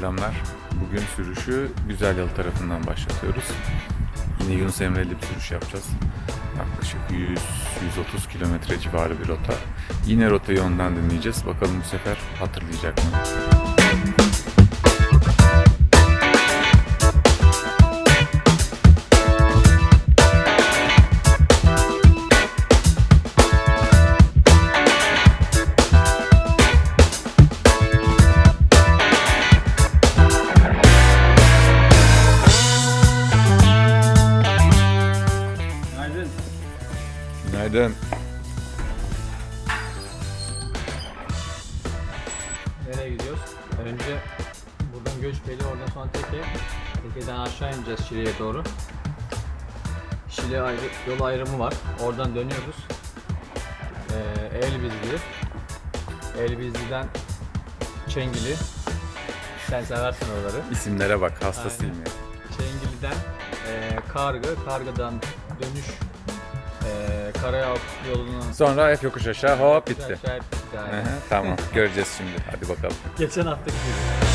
selamlar. Bugün sürüşü Güzel Yalı tarafından başlatıyoruz. Yine Yunus Emre'li bir sürüş yapacağız. Yaklaşık 100-130 kilometre civarı bir rota. Yine rotayı ondan dinleyeceğiz. Bakalım bu sefer hatırlayacak mı? Günaydın. Nereye gidiyoruz? Önce buradan Göçbeli, oradan sonra Teke. Teke'den aşağı ineceğiz Şile'ye doğru. Şile ayrı, yol ayrımı var. Oradan dönüyoruz. Ee, Elbizli. Elbizli'den Çengili. Sen seversin oraları. İsimlere bak hastasıyım ya. Çengili'den e, Kargı, Kargı'dan dönüş e, Karayol yolunun Sonra hep yokuş aşağı hop bitti. Aşağı hep bitti, Hı aynen. hı, tamam göreceğiz şimdi. Hadi bakalım. Geçen hafta gibi.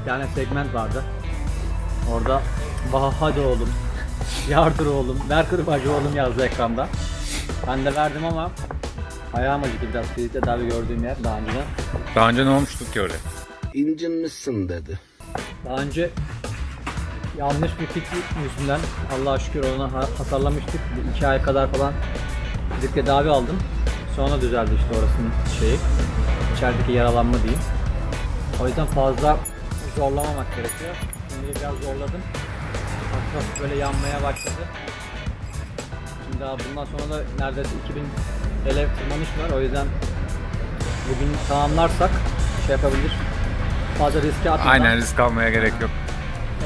Bir tane segment vardı. Orada Vaha hadi oğlum, yardır oğlum, ver kırbacı oğlum yazdı ekranda. Ben de verdim ama ayağım acıdı biraz fizik tedavi gördüğüm yer daha önce. Daha önce ne olmuştuk ki oraya? incinmişsin dedi. Daha önce yanlış bir fikir yüzünden Allah'a şükür onu ha- hasarlamıştık. Bir iki ay kadar falan fizik tedavi aldım. Sonra düzeldi işte orasının şeyi. İçerideki yaralanma diyeyim. O yüzden fazla zorlamamak gerekiyor. Şimdi biraz zorladım. Hafif böyle yanmaya başladı. Şimdi daha bundan sonra da neredeyse 2000 ele tırmanış var. O yüzden bugün tamamlarsak şey yapabilir. Fazla riske atmadan. Aynen risk almaya gerek yok.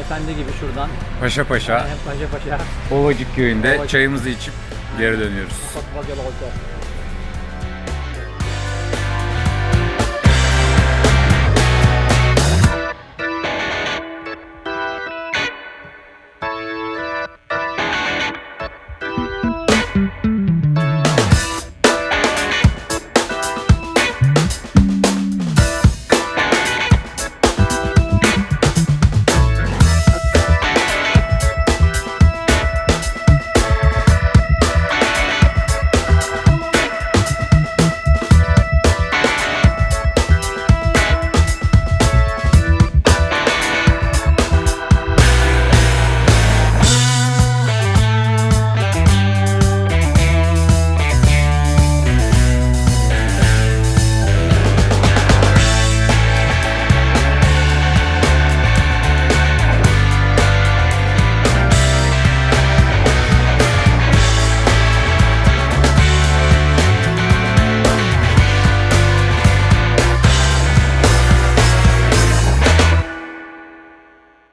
Efendi gibi şuradan. Paşa paşa Hem paşa paşa. Ovacık köyünde Ovacık. çayımızı içip geri dönüyoruz. Ufak yol olacak.